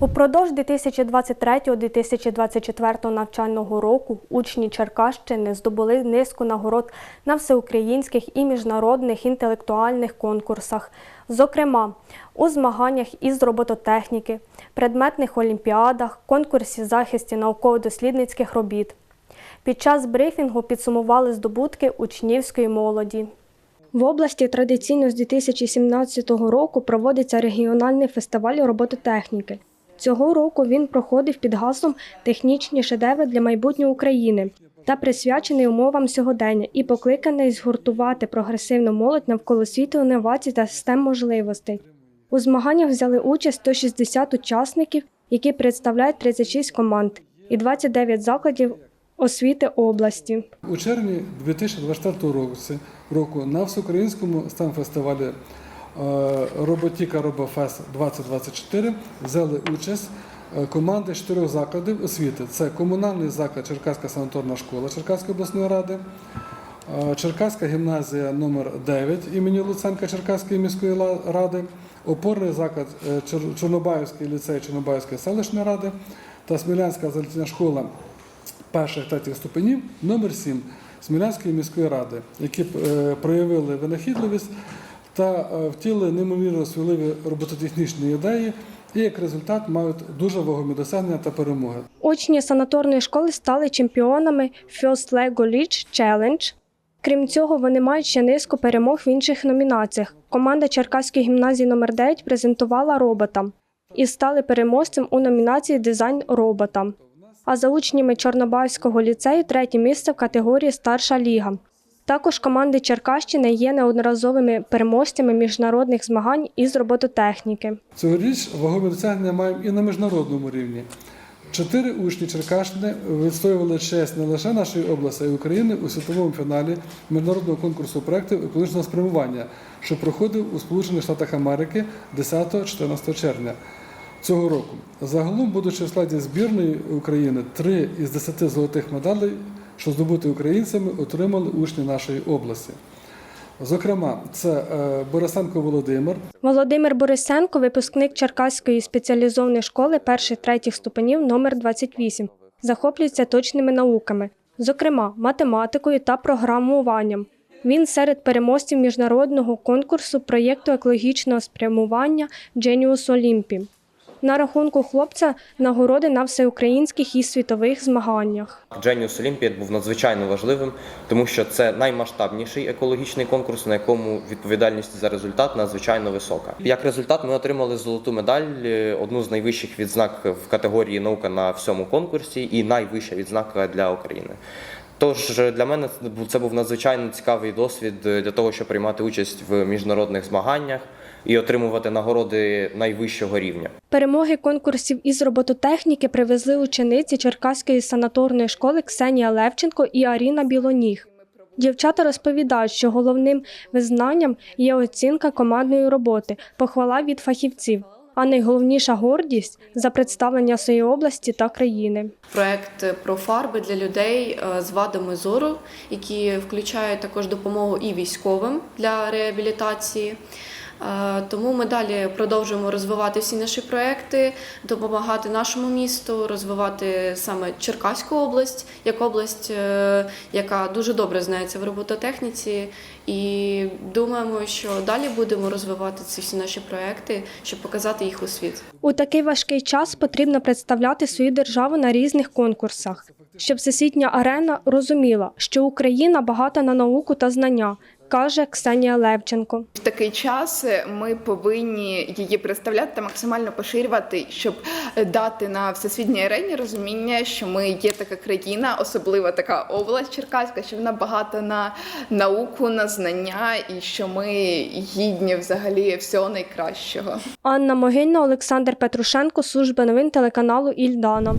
Упродовж 2023-2024 навчального року учні Черкащини здобули низку нагород на всеукраїнських і міжнародних інтелектуальних конкурсах, зокрема у змаганнях із робототехніки, предметних олімпіадах, конкурсі захисті науково-дослідницьких робіт. Під час брифінгу підсумували здобутки учнівської молоді. В області традиційно з 2017 року проводиться регіональний фестиваль робототехніки. Цього року він проходив під гаслом Технічні шедеври для майбутнього України та присвячений умовам сьогодення і покликаний згуртувати прогресивну молодь навколо світу інновацій та систем можливостей. У змаганнях взяли участь 160 учасників, які представляють 36 команд і 29 закладів освіти області. У червні 2024 року, на всеукраїнському stem фестивалі Роботіка Робофест 2024 взяли участь е, команди з чотирьох закладів освіти. Це комунальний заклад Черкаська санаторна школа Черкаської обласної ради, е, Черкаська гімназія номер 9 імені Луценка Черкаської міської ради, опорний заклад е, Чорнобаївський ліцей Чорнобаївської селищної ради та Смілянська залізна школа перших третіх ступенів номер 7 Смілянської міської ради, які е, проявили винахідливість та е, втілили неймовірно сміливі робототехнічні ідеї, і як результат мають дуже вагомі досягнення та перемоги. Учні санаторної школи стали чемпіонами First Lego League Challenge. Крім цього, вони мають ще низку перемог в інших номінаціях. Команда Черкаської гімназії номер 9 презентувала робота і стали переможцем у номінації Дизайн робота. А за учнями Чорнобаївського ліцею третє місце в категорії Старша ліга. Також команди Черкащини є неодноразовими переможцями міжнародних змагань із робототехніки. Цьогоріч вагомі досягнення маємо і на міжнародному рівні. Чотири учні Черкащини відстоювали честь не лише нашої області, а й України у світовому фіналі міжнародного конкурсу проєктів екологічного спрямування, що проходив у Сполучених Штатах Америки 10-14 червня цього року. Загалом, будучи в складі збірної України, три із десяти золотих медалей, що здобуті українцями, отримали учні нашої області. Зокрема, це е, Борисенко Володимир, Володимир Борисенко, випускник Черкаської спеціалізованої школи перших третіх ступенів номер 28, захоплюється точними науками, зокрема математикою та програмуванням. Він серед переможців міжнародного конкурсу проєкту екологічного спрямування Genius Olympi. На рахунку хлопця нагороди на всеукраїнських і світових змаганнях. Genius Olympiad був надзвичайно важливим, тому що це наймасштабніший екологічний конкурс, на якому відповідальність за результат надзвичайно висока. Як результат, ми отримали золоту медаль, е, одну з найвищих відзнак в категорії наука на всьому конкурсі, і найвища відзнака для України. Тож е, для мене це був- надзвичайно цікавий досвід е, для того, щоб приймати участь в міжнародних змаганнях і отримувати нагороди найвищого рівня. Перемоги конкурсів із робототехніки привезли учениці Черкаської санаторної школи Ксенія Левченко і Аріна Білоніг. Дівчата розповідають, що головним визнанням є оцінка командної роботи, похвала від фахівців, а найголовніша гордість за представлення своєї області та країни. Проект про фарби для людей е, з вадами зору, які включають також допомогу і військовим для реабілітації. Е, Тому ми далі продовжуємо розвивати всі наші проекти, допомагати нашому місту, розвивати саме Черкаську область як область, е, яка дуже добре знається в робототехніці. І думаємо, що далі будемо розвивати ці всі наші проекти, щоб показати їх у світ. У такий важкий час потрібно представляти свою державу на різних конкурсах, щоб всесвітня арена розуміла, що Україна багата на науку та знання, каже Ксенія Левченко. В такий час ми повинні її представляти та максимально поширювати, щоб дати на всесвітній арені розуміння, що ми є така країна, особливо така область Черкаська, що вона багата на науку, на знання, і що ми гідні взагалі всього найкращого. Анна Могильна, Олександр Петрушенко, служба новин телеканалу Ільдана.